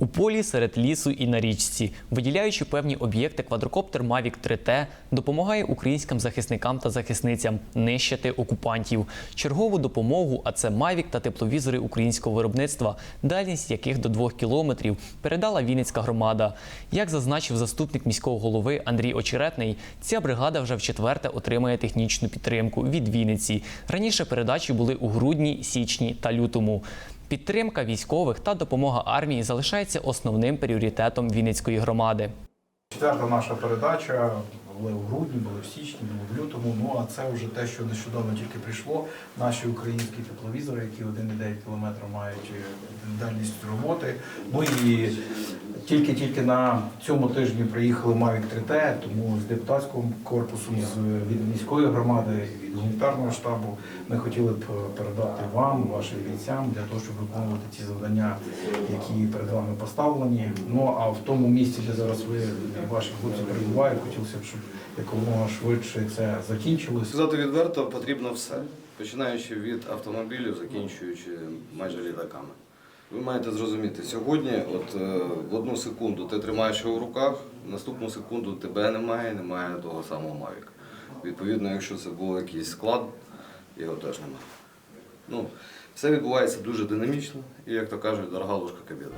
У полі серед лісу і на річці, виділяючи певні об'єкти, квадрокоптер Mavic 3T допомагає українським захисникам та захисницям нищити окупантів. Чергову допомогу, а це Mavic та тепловізори українського виробництва, дальність яких до двох кілометрів, передала Вінницька громада. Як зазначив заступник міського голови Андрій Очеретний, ця бригада вже вчетверте отримає технічну підтримку від Вінниці. Раніше передачі були у грудні, січні та лютому. Підтримка військових та допомога армії залишається основним пріоритетом Вінницької громади. Четверта наша передача були в грудні, були в січні, були в лютому. Ну а це вже те, що нещодавно тільки прийшло. Наші українські тепловізори, які 1,9 км мають е, дальність роботи. Ну і тільки-тільки на цьому тижні приїхали Mavic 3T, тому з депутатського корпусу, з від міської громади, від гуманітарного штабу ми хотіли б передати вам, вашим бійцям, для того, щоб виконувати ті завдання, які перед вами поставлені. Ну а в тому місці, де зараз ви ваші хлопці перебувають, хотілося б, щоб якомога швидше це закінчилось. Сказати відверто, потрібно все, починаючи від автомобілів, закінчуючи майже літаками. Ви маєте зрозуміти, сьогодні, от е, в одну секунду ти тримаєш його в руках, наступну секунду тебе немає, немає того самого Мавіка. Відповідно, якщо це був якийсь склад, його теж немає. Ну, все відбувається дуже динамічно і, як то кажуть, дорога ложка кабіна.